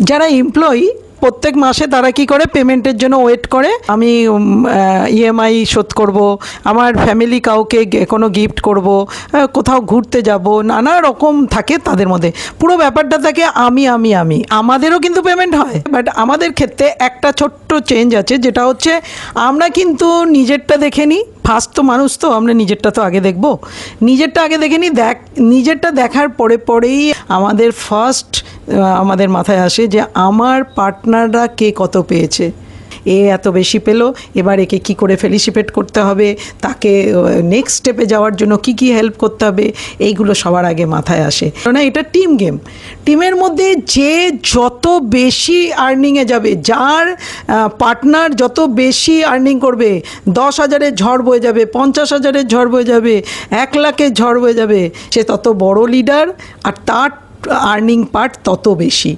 যারা এমপ্লয়ি প্রত্যেক মাসে তারা কি করে? পেমেন্টের জন্য ওয়েট করে। আমি ইএমআই শোধ করব, আমার ফ্যামিলি কাউকে কোনো গিফট করব কোথাও ঘুরতে যাব, নানা রকম থাকে তাদের মধ্যে। পুরো ব্যাপারটা থাকে আমি আমি আমি। আমাদেরও কিন্তু পেমেন্ট হয়। বাট আমাদের ক্ষেত্রে একটা ছোট্ট চেঞ্জ আছে, যেটা হচ্ছে আমরা কিন্তু নিজেরটা দেখে নিই। ফার্স্ট তো মানুষ তো, আমরা নিজেরটা তো আগে দেখব। নিজেরটা আগে দেখে নিই, দেখ, নিজেরটা দেখার পরে পরেই আমাদের ফার্স্ট আমাদের মাথায় আসে যে আমার পার্টনাররা কে কত পেয়েছে। এ এত বেশি পেল, এবার একে কি করে ফেলিসিপেট করতে হবে, তাকে নেক্সট স্টেপে যাওয়ার জন্য কি কি হেল্প করতে হবে, এইগুলো সবার আগে মাথায় আসে। কেননা এটা টিম গেম টিমের মধ্যে যে যত বেশি আর্নিংয়ে যাবে, যার পার্টনার যত বেশি আর্নিং করবে, দশ হাজারের ঝড় বয়ে যাবে, পঞ্চাশ হাজারের ঝড় বয়ে যাবে, এক লাখের ঝড় বয়ে যাবে, সে তত বড় লিডার আর তার আর্নিং পার্ট তত বেশি।